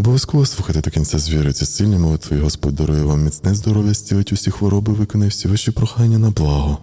Обов'язково слухайте до кінця з віри ці сильні молитви, і Господь дарує вам міцне здоров'я, стілить усі хвороби, виконає всі ваші прохання на благо.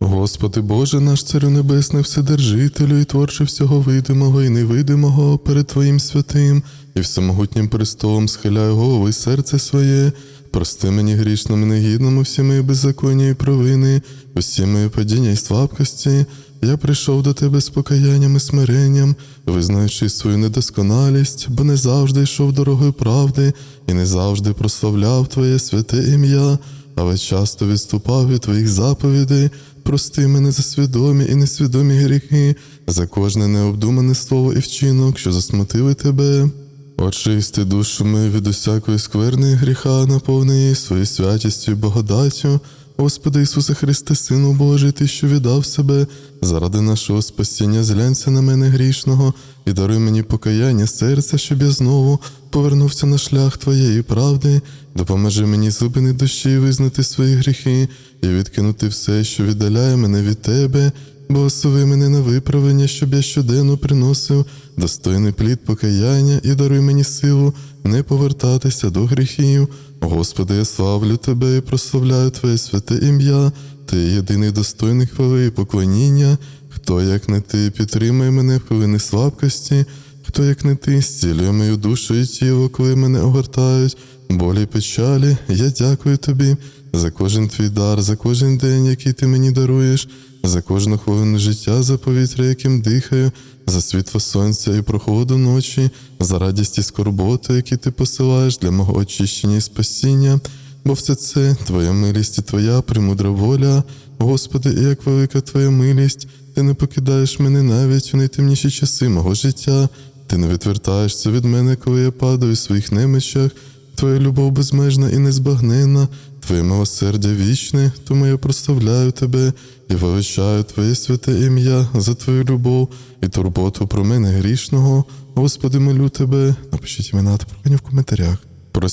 Господи Боже, наш Царю Небесний, Вседержителю і творче всього видимого і невидимого перед Твоїм святим і всемогутнім престолом схиляю голову і серце своє. Прости мені грішному, негідному, всі мої беззаконня і провини, усі мої падіння і слабкості. Я прийшов до тебе з покаянням і смиренням, визнаючи свою недосконалість, бо не завжди йшов дорогою правди і не завжди прославляв Твоє святе ім'я, але часто відступав від Твоїх заповідей. Прости мене за свідомі і несвідомі гріхи, за кожне необдумане слово і вчинок, що засмутили тебе. Очисти душу мою від усякої скверної гріха, наповни її своєю святістю і благодаттю. Господи Ісусе Христе, Сину Божий, Ти, що віддав себе заради нашого спасіння, зглянься на мене грішного і даруй мені покаяння серця, щоб я знову повернувся на шлях Твоєї правди. Допоможи мені зупини душі визнати свої гріхи і відкинути все, що віддаляє мене від Тебе. Благослови мене на виправлення, щоб я щоденно приносив достойний плід покаяння і даруй мені силу не повертатися до гріхів. Господи, я славлю Тебе і прославляю Твоє святе ім'я, Ти єдиний достойний хвали і поклоніння. Хто, як не ти, підтримує мене в хвилини слабкості, хто, як не ти, зцілює мою душу і тіло, коли мене огортають, болі печалі. Я дякую тобі за кожен твій дар, за кожен день, який ти мені даруєш, за кожну хвилину життя, за повітря, яким дихаю, за світло сонця і прохолоду ночі, за радість і скорботу, які ти посилаєш для мого очищення і спасіння. Бо все це Твоя милість і Твоя премудра воля, Господи, і як велика Твоя милість, Ти не покидаєш мене навіть у найтемніші часи мого життя, Ти не відвертаєшся від мене, коли я падаю у своїх немичах, Твоя любов безмежна і незбагненна, Твоє милосердя вічне, тому я прославляю Тебе і величаю Твоє святе ім'я за Твою любов і турботу про мене грішного. Господи, молю Тебе, напишіть імена та прохання в коментарях. Про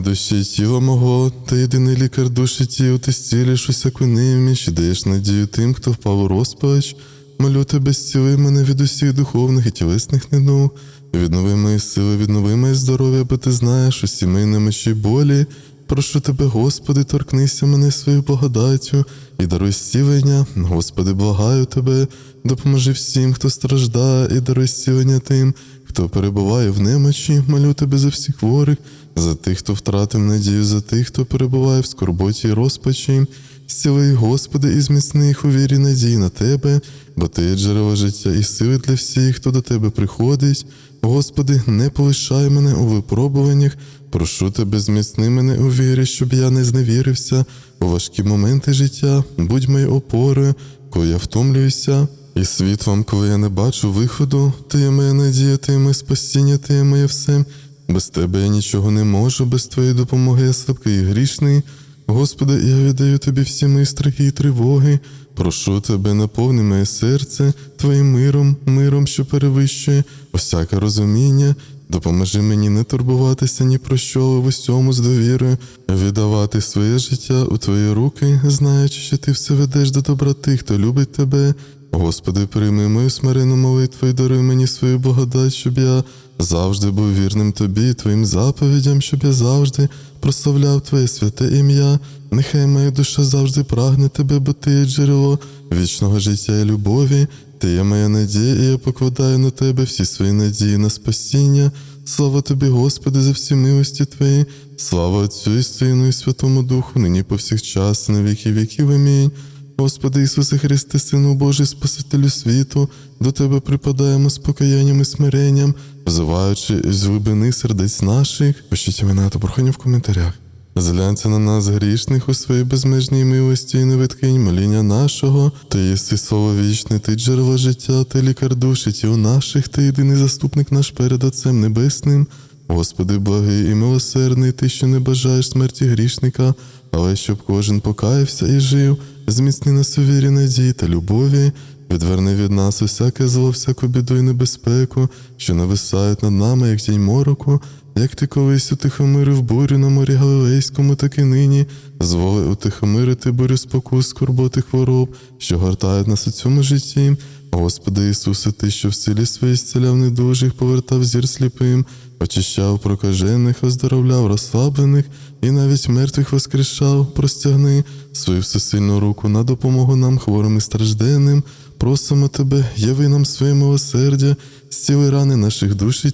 душі тіла мого, та єдиний лікар душі тіл, ти зцілиш усяку неміч і даєш надію тим, хто впав у розпач. Молю тебе, зціли мене від усіх духовних і тілесних недуг, віднови мої сили, віднови моє здоров'я, бо ти знаєш усі мої немочі болі. Прошу тебе, Господи, торкнися мене своєю благодаттю і даруй зцілення. Господи, благаю тебе, допоможи всім, хто страждає, і даруй зцілення тим, хто перебуває в немочі, молю тебе за всіх хворих, за тих, хто втратив надію, за тих, хто перебуває в скорботі і розпачі. Зціли, Господи, і зміцни їх у вірі надії на Тебе, бо Ти є джерело життя і сили для всіх, хто до Тебе приходить. Господи, не полишай мене у випробуваннях, прошу Тебе, зміцни мене у вірі, щоб я не зневірився у важкі моменти життя, будь моєю опорою, коли я втомлююся. І світлом, коли я не бачу виходу, ти є моя надія, ти є моє спасіння, ти є моє все. Без тебе я нічого не можу, без твоєї допомоги я слабкий і грішний. Господи, я віддаю тобі всі мої страхи і тривоги. Прошу тебе, наповни моє серце твоїм миром, миром, що перевищує усяке розуміння. Допоможи мені не турбуватися ні про що в усьому з довірою, віддавати своє життя у твої руки, знаючи, що ти все ведеш до добра тих, хто любить тебе. Господи, прийми мою смирену молитву і даруй мені свою благодать, щоб я завжди був вірним тобі, твоїм заповідям, щоб я завжди прославляв Твоє святе ім'я. Нехай моя душа завжди прагне тебе, бо ти є джерело вічного життя і любові. Ти є моя надія, і я покладаю на тебе всі свої надії на спасіння. Слава тобі, Господи, за всі милості Твої, слава Отцю і Сину, і Святому Духу, нині повсякчас, на віки віків. Амінь. Господи Ісусе Христе, Сину Божий, Спасителю світу, до Тебе припадаємо з покаянням і смиренням, взиваючи з глибини сердець наших. Пишіть імена та прохання в коментарях. Зглянься на нас грішних у своїй безмежній милості і не відкинь моління нашого. Ти єси слово вічне, ти джерело життя, ти лікар душі тіл наших, ти єдиний заступник наш перед Отцем Небесним. Господи, благий і милосердний, ти, що не бажаєш смерті грішника, але щоб кожен покаявся і жив, зміцни нас у вірі надії та любові, відверни від нас усяке зло, всяку біду і небезпеку, що нависають над нами, як тінь мороку, як ти колись утихомирив бурю на морі Галилейському, так і нині, зволи утихомирити бурю спокус, скорботи хвороб, що гортають нас у цьому житті. Господи Ісусе, Ти, що в силі своїй зціляв недужих, повертав зір сліпим, очищав прокажених, оздоровляв розслаблених і навіть мертвих воскрешав, простягни свою всесильну руку на допомогу нам, хворим і стражденним. Просимо тебе, яви нам своє милосердя, зціли рани наших душ і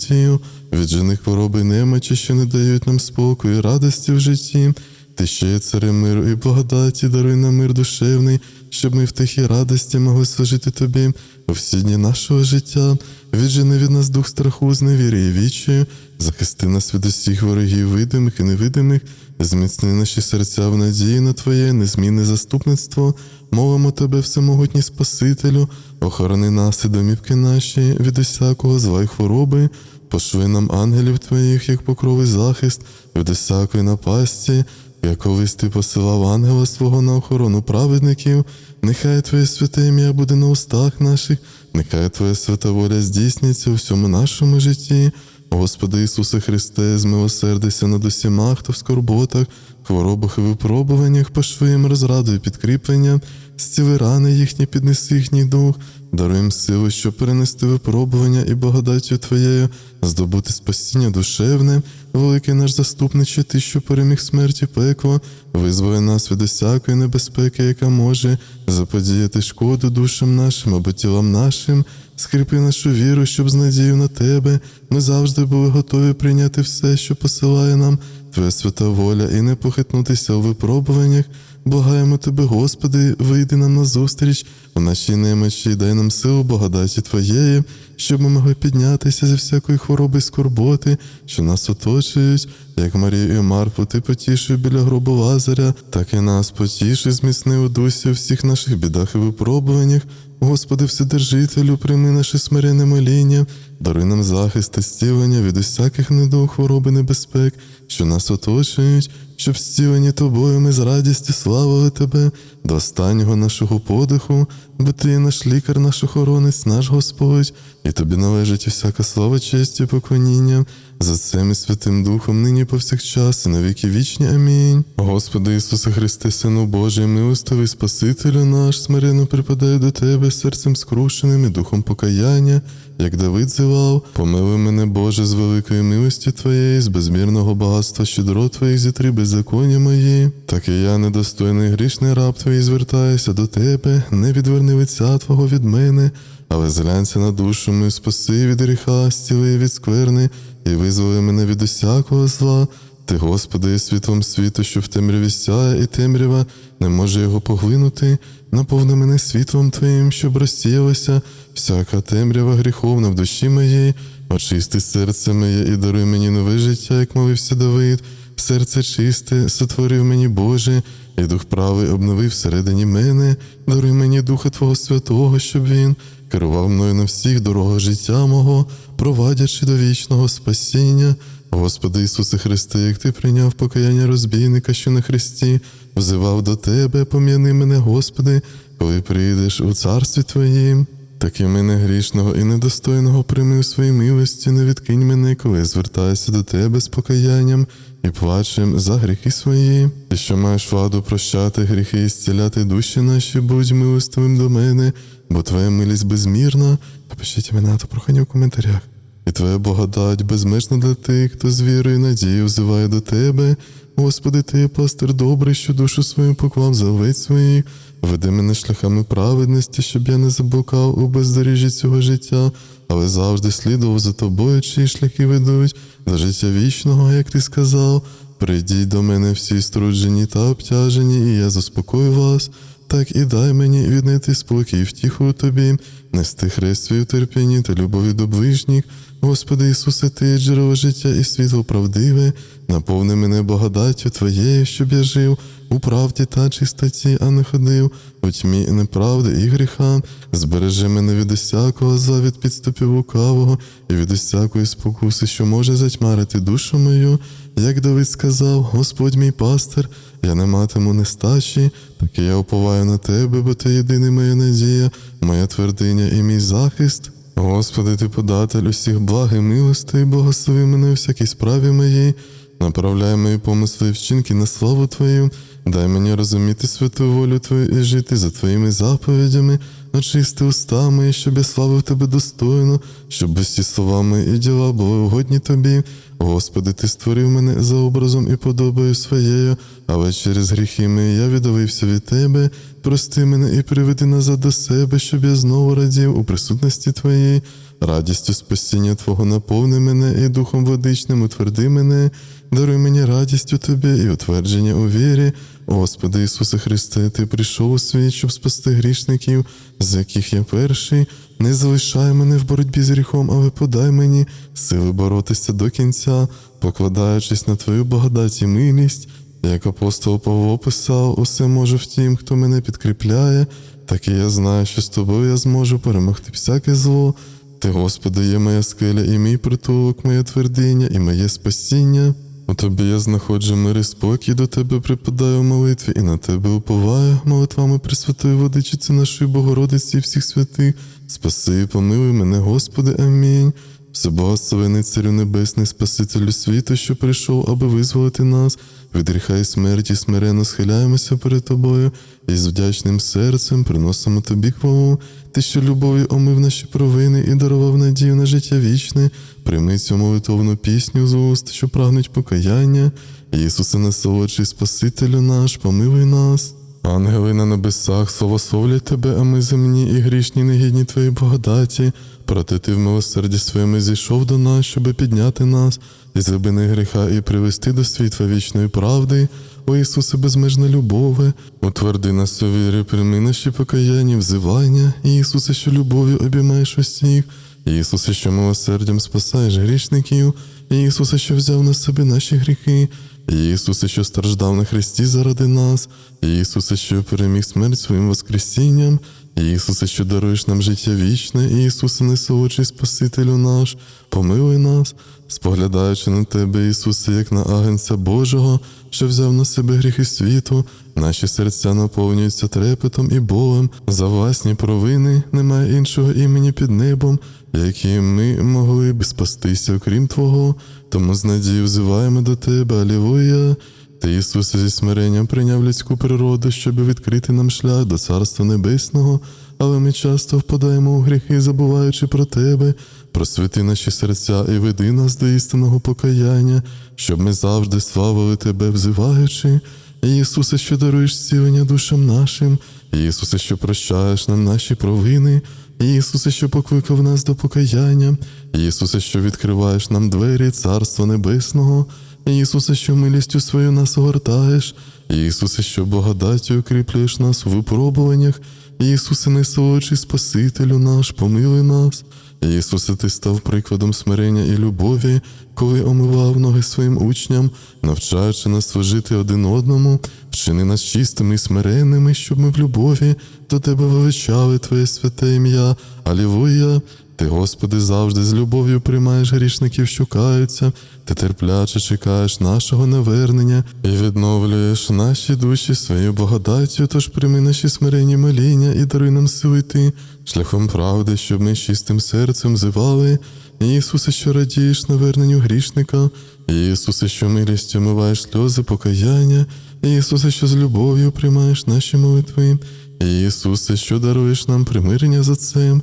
віджени хвороби й немочі, що не дають нам спокою радості в житті. Ти ще є царем миру і благодаті, даруй нам мир душевний, щоб ми в тихій радості могли служити тобі у всі дні нашого життя. Віджени від нас дух страху, зневіри і вічію, захисти нас від усіх ворогів, видимих і невидимих, зміцни наші серця в надії на Твоє незмінне заступництво. Молимо Тебе, всемогутній Спасителю, охорони нас і домівки наші від усякого зла й хвороби, пошли нам ангелів Твоїх, як покровий захист, від усякої напасті, як колись ти посилав ангела свого на охорону праведників, нехай Твоє святе ім'я буде на устах наших, нехай Твоя свята воля здійсниться у всьому нашому житті. Господи Ісусе Христе, змилосердися над усіма, хто в скорботах, хворобах і випробуваннях, пошли їм розраду і підкріплення, зціли рани їхні, піднеси їхній дух, даруй їм силу, щоб перенести випробування і благодаттю Твоєю, здобути спасіння душевне, великий наш заступниче, Ти, що переміг смерті пекло, визволи нас від усякої небезпеки, яка може заподіяти шкоду душам нашим або тілам нашим. Скріпи нашу віру, щоб з надією на тебе ми завжди були готові прийняти все, що посилає нам Твоя свята воля, і не похитнутися у випробуваннях. Благаємо тебе, Господи, вийди нам на зустріч у нашій немочі, дай нам силу благодаті Твоєї, щоб ми могли піднятися зі всякої хвороби і скорботи, що нас оточують, як Марію і Марфу, ти потішив біля гробу Лазаря, так і нас потіши, зміцни у дусі у всіх наших бідах і випробуваннях. Господи, Вседержителю, прийми наше смирене моління, даруй нам захист та зцілення від усяких недуг, хвороби, небезпек, що нас оточують, щоб зцілені тобою ми з радістю славили Тебе до останнього нашого подиху, бо Ти наш лікар, наш охоронець, наш Господь, і тобі належить усяка слава, честь і поклоніння за цим і Святим Духом, нині повсякчас, і на віки вічні. Амінь. Господи Ісусе Христе, Сину Божий, милостивий Спасителю наш, смиренно припадає до Тебе серцем скрушеним і духом покаяння, як Давид зивав, помилуй мене, Боже, з великої милості Твоєї, з безмірного багатства щедро Твоїх зітри беззаконня мої. Так і я, недостойний грішний раб Твій, звертаюся до Тебе, не відверни лиця Твого від мене, але зглянься на душу мою, спаси від гріха, зціли від скверни, і визволи мене від усякого зла. Ти, Господи, є світлом світу, що в темряві сяє, і темрява не може його поглинути. Наповни мене світлом Твоїм, щоб розсіялася всяка темрява гріховна в душі моїй, очисти серце моє і даруй мені нове життя, як молився Давид. Серце чисте, сотворив мені Боже, і дух правий обновив всередині мене, даруй мені Духа Твого Святого, щоб Він керував мною на всіх дорогах життя мого, провадячи до вічного спасіння. Господи Ісусе Христе, як Ти прийняв покаяння розбійника, що на Христі, взивав до Тебе, пом'яни мене, Господи, коли прийдеш у царстві Твоїм. Так і мене грішного і недостойного прийми у своїй милості, не відкинь мене, коли звертаюся до Тебе з покаянням і плачем за гріхи свої. Ти, що маєш владу прощати гріхи і зціляти душі наші, будь милостивим до мене, бо Твоя милість безмірна. Напишіть імена та прохання в коментарях. І Твоя благодать безмежна для тих, хто з вірою і надією взиває до Тебе. Господи, Ти пастир добрий, що душу свою поклав за овець своїх. Веди мене шляхами праведності, щоб я не заблукав у бездоріжжі цього життя, але завжди слідував за тобою, чиї шляхи ведуть до життя вічного, як ти сказав. Прийдіть до мене всі струджені та обтяжені, і я заспокою вас. Так і дай мені віднайти спокій і втіху тобі, нести хрест свій у терпінні та любові до ближніх. Господи Ісусе, Ти є джерело життя і світло правдиве, наповни мене благодаттю Твоєю, щоб я жив у правді та чистоті, а не ходив у тьмі неправди і гріха. Збережи мене від усякого зла, від підступів лукавого і від усякої спокуси, що може затьмарити душу мою. Як Давид сказав, Господь мій пастир, я не матиму нестачі, так і я уповаю на тебе, бо ти єдиний моя надія, моя твердиня і мій захист. Господи, ти податель усіх благ і милостей, благослови мене у всякій справі моїй. направляй мої помисли і вчинки на славу Твою, дай мені розуміти святу волю Твою і жити за Твоїми заповідями, очисти уста мої, щоб я славив Тебе достойно, щоб усі слова мої і діла були угодні Тобі. Господи, Ти створив мене за образом і подобою своєю, але через гріхи мої я віддалився від Тебе. Прости мене і приведи назад до себе, щоб я знову радів у присутності Твоїй. Радістю спасіння Твого наповни мене і духом водичним утверди мене, даруй мені радість у Тобі і утвердження у вірі. Господи Ісусе Христе, Ти прийшов у світ, щоб спасти грішників, з яких я перший. Не залишай мене в боротьбі з гріхом, але подай мені сили боротися до кінця, покладаючись на Твою благодать і милість. Як апостол Павло писав, усе може в тім, хто мене підкріпляє, так і я знаю, що з тобою я зможу перемогти всяке зло. Ти, Господи, є моя скеля і мій притулок, моє твердиня і моє спасіння. У тобі я знаходжу мир і спокій, до тебе припадаю в молитві і на тебе уповаю молитвами Пресвятої Водичиці нашої Богородиці і всіх святих. Спаси і помилуй мене, Господи, амінь. Всеблагословений Царю Небесний, Спасителю світу, що прийшов, аби визволити нас, від гріха і смерті смиренно схиляємося перед тобою і з вдячним серцем приносимо тобі хвалу. Ти, що любов'ю омив наші провини і дарував надію на життя вічне, прийми цю молитовну пісню з уст, що прагнуть покаяння. Ісусе, насолодший Спасителю наш, помилуй нас. Ангели на небесах славословлять тебе, а ми земні і грішні, негідні твої благодаті. Проте ти в милосерді своєму зійшов до нас, щоби підняти нас із глибини гріха і привести до світла вічної правди. О Ісусе, безмежна любове, утверди нас у вірі, прийми наші покаяння, взивання, Ісусе, що любов'ю обіймаєш усіх, Ісусе, що милосердям спасаєш грішників, Ісусе, що взяв на себе наші гріхи. Ісусе, що страждав на хресті заради нас, Ісусе, що переміг смерть своїм Воскресінням, Ісусе, що даруєш нам життя вічне, Ісусе, несолодший Спасителю наш, помилуй нас, споглядаючи на Тебе, Ісусе, як на агенця Божого, що взяв на себе гріхи світу, наші серця наповнюються трепетом і болем, за власні провини немає іншого імені під небом, яким ми могли б спастися, окрім Твого, тому з надією взиваємо до Тебе, Алілуя. Ти, Ісусе, зі смиренням прийняв людську природу, щоб відкрити нам шлях до Царства Небесного, але ми часто впадаємо у гріхи, забуваючи про Тебе. Просвіти наші серця і веди нас до істинного покаяння, щоб ми завжди славили Тебе, взиваючи. Ісусе, що даруєш зцілення душам нашим, Ісусе, що прощаєш нам наші провини, Ісусе, що покликав нас до покаяння, Ісусе, що відкриваєш нам двері Царства Небесного, Ісусе, що милістю свою нас огортаєш, Ісусе, що благодаттю укріплюєш нас у випробуваннях, Ісусе, найсолодший Спасителю наш, помилуй нас. Ісусе, ти став прикладом смирення і любові, коли омивав ноги своїм учням, навчаючи нас служити один одному, вчини нас чистими і смиренними, щоб ми в любові до тебе величали Твоє святе ім'я. Алілуя! Ти, Господи, завжди з любов'ю приймаєш грішників, що каються, ти терпляче чекаєш нашого навернення і відновлюєш наші душі своєю благодаттю, тож прийми наші смиренні моління і даруй нам сили йти шляхом правди, щоб ми чистим серцем зивали. Ісусе, що радієш наверненню грішника, Ісусе, що милістю миваєш сльози покаяння, Ісусе, що з любов'ю приймаєш наші молитви. Ісусе, що даруєш нам примирення за цим,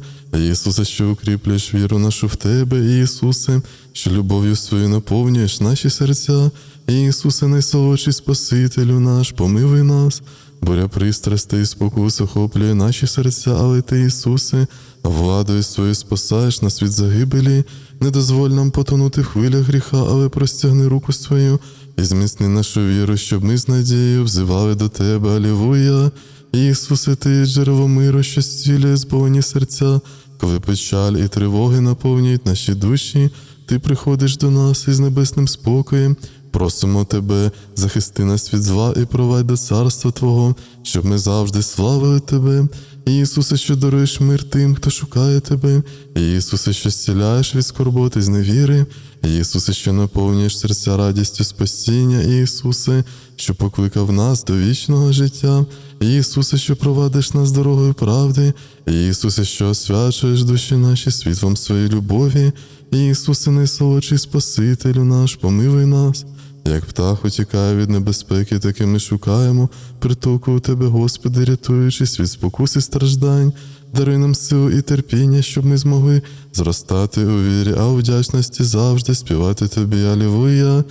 Ісусе, що укріплюєш віру нашу в Тебе, Ісусе, що любов'ю свою наповнюєш наші серця, Ісусе, найсолодший Спасителю наш, помилуй нас, буря пристрастей і спокус охоплює наші серця, але Ти, Ісусе, владою свою спасаєш нас від загибелі, не дозволь нам потонути в хвилях гріха, але простягни руку свою і зміцни нашу віру, щоб ми з надією взивали до Тебе, Алілуя. Ісусе, ти джерело миру, що зцілює збовані серця, коли печаль і тривоги наповнюють наші душі, ти приходиш до нас із небесним спокоєм. Просимо тебе, захисти нас від зла і провадь до царства Твого, щоб ми завжди славили Тебе. Ісусе, що даруєш мир тим, хто шукає Тебе, Ісусе, що зціляєш від скорботи з невіри, Ісусе, що наповнюєш серця радістю спасіння, Ісусе, що покликав нас до вічного життя, Ісусе, що провадиш нас дорогою правди, Ісусе, що освячуєш душі наші світлом своєї любові, Ісусе, найсолодший Спасителю наш, помилуй нас. Як птах утікає від небезпеки, таки ми шукаємо притулку у тебе, Господи, рятуючись від спокус і страждань. Даруй нам силу і терпіння, щоб ми змогли зростати у вірі, а у вдячності завжди співати тобі. Алілуя.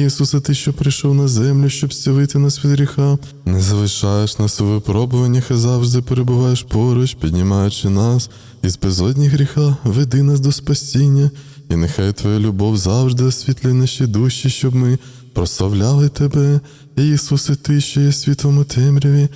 Ісусе, ти, що прийшов на землю, щоб зцілити нас від гріха, не залишаєш нас у випробуваннях і завжди перебуваєш поруч, піднімаючи нас із безодні гріха, веди нас до спасіння, і нехай Твоя любов завжди освітлює наші душі, щоб ми прославляли Тебе. Ісусе, Ти, що є світлом у темряві,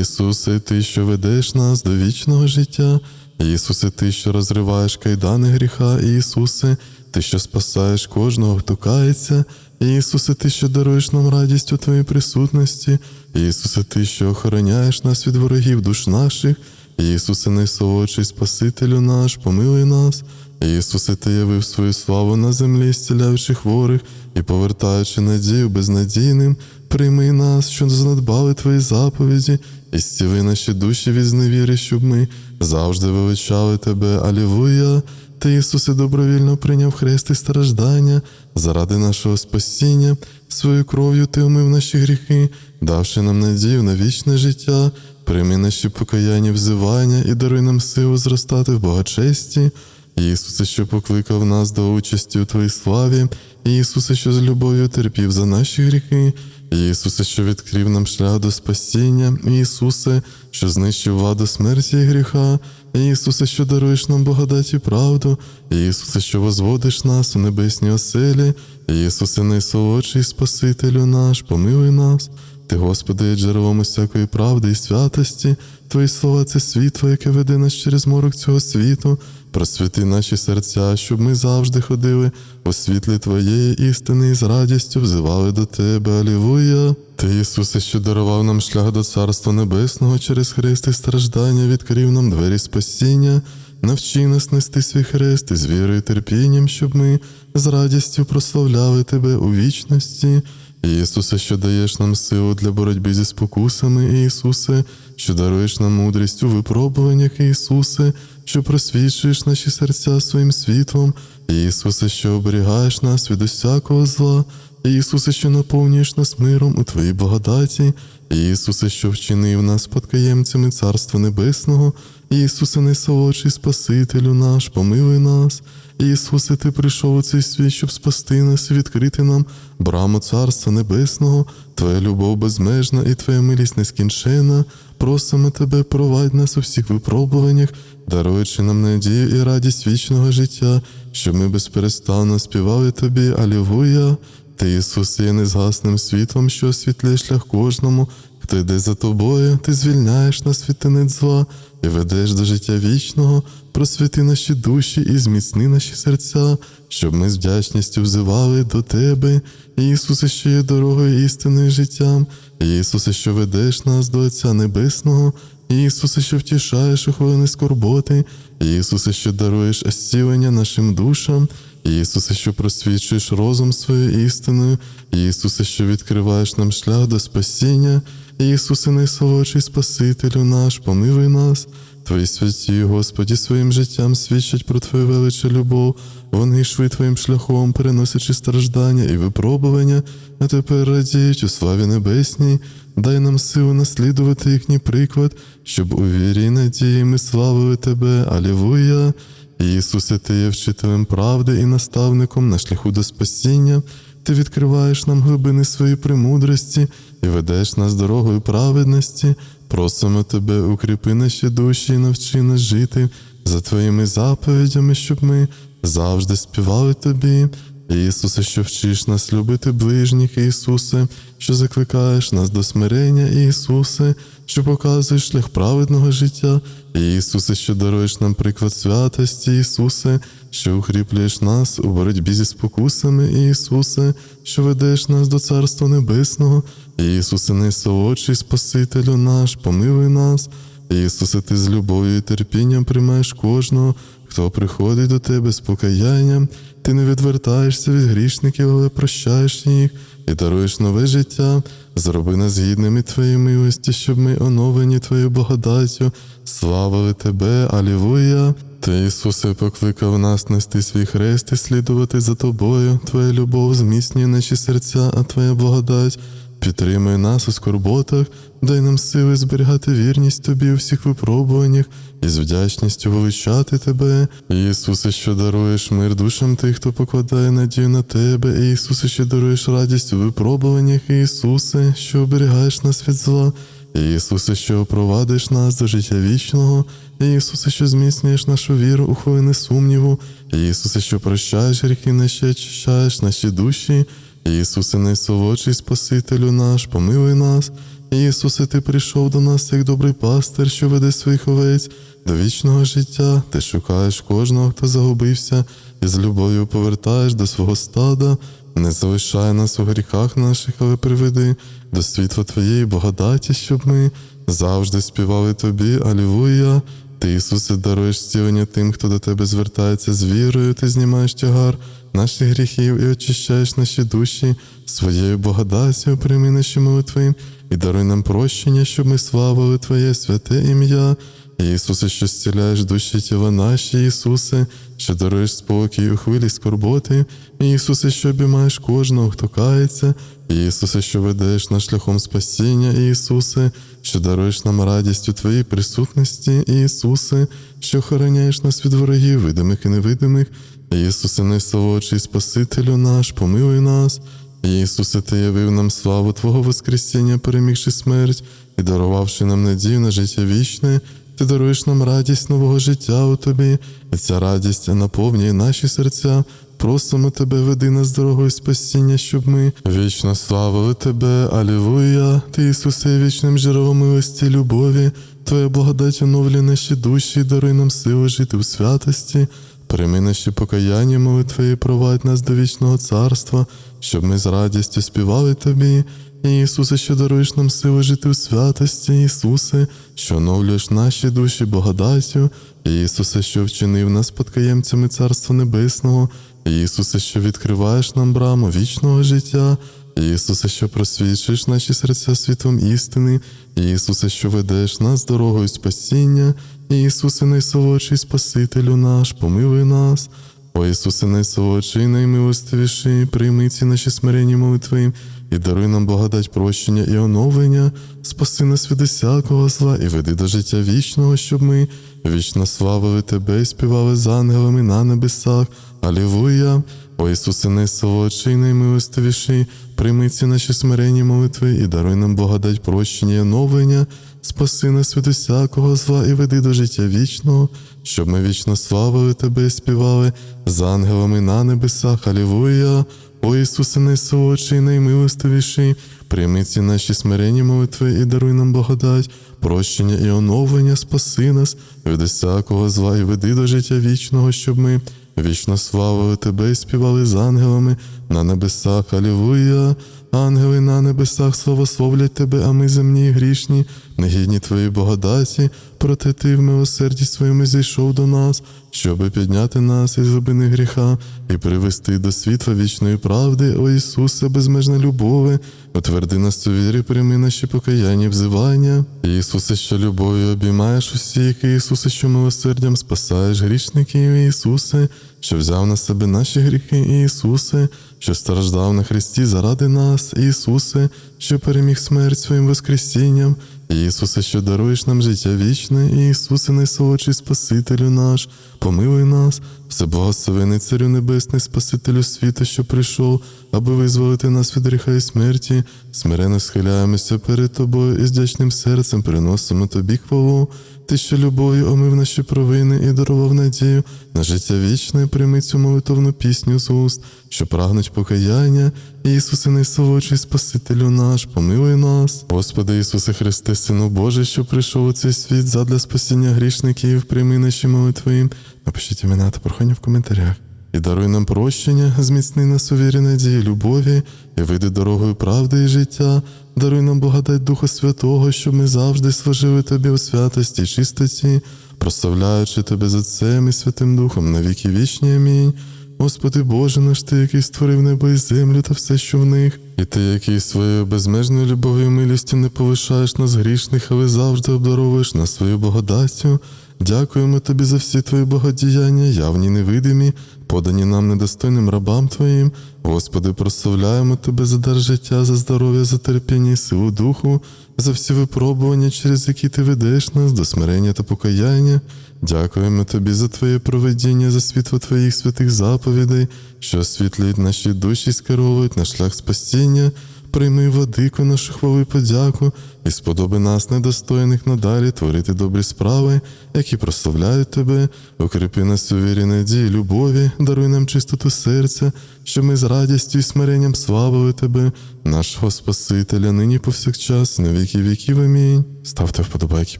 Ісусе, Ти, що ведеш нас до вічного життя. Ісусе, Ти, що розриваєш кайдани гріха, Ісусе, Ти, що спасаєш кожного, хто кається. Ісусе, Ти, що даруєш нам радість у Твоїй присутності. Ісусе, Ти, що охороняєш нас від ворогів душ наших. Ісусе, найсолодший Спасителю наш, помилуй нас. Ісусе, Ти явив свою славу на землі, зціляючи хворих і повертаючи надію безнадійним, прийми нас, що занедбали Твої заповіді, і зціли наші душі від зневіри, щоб ми завжди величали Тебе. Алілуя! Ти, Ісусе, добровільно прийняв хрест і страждання заради нашого спасіння, свою кров'ю Ти омив наші гріхи, давши нам надію на вічне життя. Прийми наші покаяння, взивання і даруй нам силу зростати в благочесті. Ісусе, що покликав нас до участі у Твоїй славі, Ісусе, що з любов'ю терпів за наші гріхи, Ісусе, що відкрив нам шлях до спасіння, Ісусе, що знищив владу смерті і гріха, Ісусе, що даруєш нам благодать і правду, Ісусе, що возводиш нас у небесні оселі, Ісусе, найсолодший Спасителю наш, помилуй нас. Ти, Господи, є джерелом усякої правди і святості, Твої слова це світло, яке веде нас через морок цього світу. Просвіти наші серця, щоб ми завжди ходили у світлі Твоєї істини і з радістю взивали до Тебе. Алілуя! Ти, Ісусе, що дарував нам шлях до Царства Небесного через хрест і страждання, відкрив нам двері спасіння. Навчи нас нести свій хрест із вірою і терпінням, щоб ми з радістю прославляли Тебе у вічності. Ісусе, що даєш нам силу для боротьби зі спокусами, Ісусе, що даруєш нам мудрість у випробуваннях, Ісусе, що просвічуєш наші серця своїм світлом, Ісусе, що оберігаєш нас від усякого зла, Ісусе, що наповнюєш нас миром у Твоїй благодаті, Ісусе, що вчинив нас спадкоємцями Царства Небесного, Ісусе, найсолодший Спасителю наш, помилуй нас. Ісусе, Ти прийшов у цей світ, щоб спасти нас і відкрити нам браму Царства Небесного, Твоя любов безмежна і Твоя милість нескінчена. Просимо Тебе, провадь нас у всіх випробуваннях, даруючи нам надію і радість вічного життя, щоб ми безперестанно співали Тобі, Алілуя. Ти, Ісусе, є незгасним світлом, що освітлює шлях кожному, хто йде за тобою, ти звільняєш нас від тенет зла і ведеш до життя вічного, просвіти наші душі і зміцни наші серця, щоб ми з вдячністю взивали до Тебе, Ісусе, що є дорогою істиною життям, Ісусе, що ведеш нас до Отця Небесного, Ісусе, що втішаєш у хвилини скорботи, Ісусе, що даруєш осілення нашим душам. Ісусе, що просвічуєш розум своєю істиною, Ісусе, що відкриваєш нам шлях до спасіння, Ісусе, найсолодший Спасителю наш, помилуй нас. Твої святі, Господі, своїм життям свідчать про Твою величу любов. Вони йшли Твоїм шляхом, переносячи страждання і випробування, а тепер радіють у славі небесній. Дай нам силу наслідувати їхній приклад, щоб у вірі і надії ми славили Тебе. Алілуя! Ісусе, Ти є вчителем правди і наставником на шляху до спасіння. Ти відкриваєш нам глибини своєї премудрості і ведеш нас дорогою праведності. Просимо Тебе, укріпи наші душі і навчи нас жити за Твоїми заповідями, щоб ми завжди співали Тобі. Ісусе, що вчиш нас любити ближніх, Ісусе, що закликаєш нас до смирення, Ісусе, що показуєш шлях праведного життя, Ісусе, що даруєш нам приклад святості, Ісусе, що укріплюєш нас у боротьбі зі спокусами, Ісусе, що ведеш нас до Царства Небесного, Ісусе, найсолодший Спасителю наш, помилуй нас. Ісусе, Ти з любов'ю і терпінням приймаєш кожного, хто приходить до Тебе з покаянням. Ти не відвертаєшся від грішників, але прощаєш їх і даруєш нове життя. Зроби нас гідними Твоєї милості, щоб ми оновлені Твоєю благодаттю, славили Тебе, Алілуя. Ти, Ісусе, покликав нас нести свій хрест і слідувати за тобою. Твоя любов зміцнює наші серця, а Твоя благодать підтримує нас у скорботах, дай нам сили зберігати вірність Тобі у всіх випробуваннях і з вдячністю величати Тебе. Ісусе, що даруєш мир душам тих, хто покладає надію на Тебе. Ісусе, що даруєш радість у випробуваннях. Ісусе, що оберігаєш нас від зла. Ісусе, що провадиш нас до життя вічного, Ісусе, що зміцнюєш нашу віру у хвилини сумніву, Ісусе, що прощаєш гріхи наші, очищаєш наші душі, Ісусе, найсолодший Спасителю наш, помилуй нас. Ісусе, Ти прийшов до нас як добрий пастир, що веде своїх овець до вічного життя. Ти шукаєш кожного, хто загубився, і з любов'ю повертаєш до свого стада. Не залишай нас у гріхах наших, але приведи до світла Твоєї благодаті, щоб ми завжди співали Тобі, Алілуя. Ти, Ісусе, даруєш зцілення тим, хто до Тебе звертається. З вірою, ти знімаєш тягар наших гріхів і очищаєш наші душі. Своєю благодаттю, прийми наші молитви і даруй нам прощення, щоб ми славили Твоє святе ім'я. Ісусе, що зціляєш душі тіла наші, Ісусе, що даруєш спокій у хвилі скорботи, Ісусе, що обіймаєш кожного, хто кається, Ісусе, що ведеш нас шляхом спасіння, Ісусе, що даруєш нам радість у Твоїй присутності, Ісусе, що охороняєш нас від ворогів, видимих і невидимих, Ісусе, найсолодший Спасителю наш, помилуй нас. Ісусе, Ти явив нам славу Твого Воскресіння, перемігши смерть і дарувавши нам надію на життя вічне, ти даруєш нам радість нового життя у тобі, і ця радість наповнює наші серця. Просимо тебе, веди нас дорогою спасіння, щоб ми вічно славили тебе, Алілуя, Ти, Ісусе, вічним джерелом милості, любові, Твоя благодать оновлює наші душі, даруй нам сили жити у святості. Прийми наші покаяння, молитви і провадь нас до вічного царства, щоб ми з радістю співали тобі. Ісусе, що даруєш нам сили жити у святості, Ісусе, що оновлюєш наші душі благодаттю, Ісусе, що вчинив нас спадкоємцями Царства Небесного, Ісусе, що відкриваєш нам браму вічного життя, Ісусе, що просвічуєш наші серця світом істини, Ісусе, що ведеш нас дорогою спасіння, Ісусе, найсолодший Спасителю наш, помилуй нас. О Ісусе, найсолодший, наймилостивіший, прийми ці наші смиренні молитви і даруй нам благодать прощення і оновлення, спаси нас від усякого зла і веди до життя вічного, щоб ми вічно славили Тебе і співали з ангелами на небесах. Алілуя! О Ісусе, найсолодший, наймилостивіший, прийми ці наші смиренні молитви і даруй нам благодать прощення і оновлення, спаси нас від усякого зла і веди до життя вічного, щоб ми вічно славили Тебе і співали з ангелами на небесах. Алілуя! О Ісусе, найсолодший, наймилостивіший, прийми ці наші смиренні молитви і даруй нам благодать, прощення і оновлення, спаси нас від усякого зла і веди до життя вічного, щоб ми вічно славили Тебе і співали з ангелами на небесах. Алілуя! Ангели на небесах славословлять Тебе, а ми земні грішні, негідні Твої благодаті, проте Ти в милосерді своєму зійшов до нас, щоби підняти нас із глибини гріха і привести до світла вічної правди, о Ісусе, безмежна любові, утверди нас у вірі, прийми наші покаяння, і взивання. Ісусе, що любов'ю обіймаєш усіх, і Ісусе, що милосердям спасаєш грішників, Ісусе, що взяв на себе наші гріхи, Ісусе, що страждав на Христі заради нас, Ісусе, що переміг смерть своїм Воскресінням, Ісусе, що даруєш нам життя вічне, Ісусе, найсолодший Спасителю наш, помилуй нас, всеблагословений Царю Небесний, Спасителю світу, що прийшов, аби визволити нас від гріха і смерті, смиренно схиляємося перед Тобою і з дячним серцем приносимо Тобі хвалу. Ти, що любов'ю омив наші провини і дарував надію на життя вічне, прийми цю молитовну пісню з уст, що прагнуть покаяння. Ісусе, найсолодший Спасителю наш, помилуй нас. Господи Ісусе Христе, Сину Божий, що прийшов у цей світ задля спасіння грішників, прийми наші молитви. Напишіть імена та прохання в коментарях. І даруй нам прощення, зміцни нас у вірі надії, любові, і вийди дорогою правди і життя, даруй нам благодать Духа Святого, щоб ми завжди служили Тобі у святості і чистоті, прославляючи Тебе за Отцем і Святим Духом на віки вічні. Амінь. Господи Боже наш Ти, який створив небо і землю та все, що в них, і Ти, який своєю безмежною любов'ю і милістю не полишаєш нас грішних, але завжди обдаровуєш нас свою благодаттю. Дякуємо тобі за всі твої богодіяння, явні невидимі, подані нам недостойним рабам Твоїм. Господи, прославляємо Тебе за дар життя, за здоров'я, за терпіння і силу духу, за всі випробування, через які ти ведеш нас до смирення та покаяння. Дякуємо Тобі за Твоє проведіння, за світло Твоїх святих заповідей, що освітлюють наші душі і скеровують на шлях спасіння. Прийми владику нашу хвалу і подяку, і сподоби нас, недостойних надалі, творити добрі справи, які прославляють тебе, укріпи нас у вірі надії, любові, даруй нам чистоту серця, щоб ми з радістю і смиренням славили тебе, нашого Спасителя, нині повсякчас, на віки віків. Амінь. Ставте вподобайки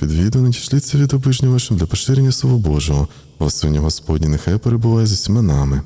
під відео, надішліться від обижнього вашим для поширення Слова Божого. Благословення Господні, нехай перебуває з усіма нами.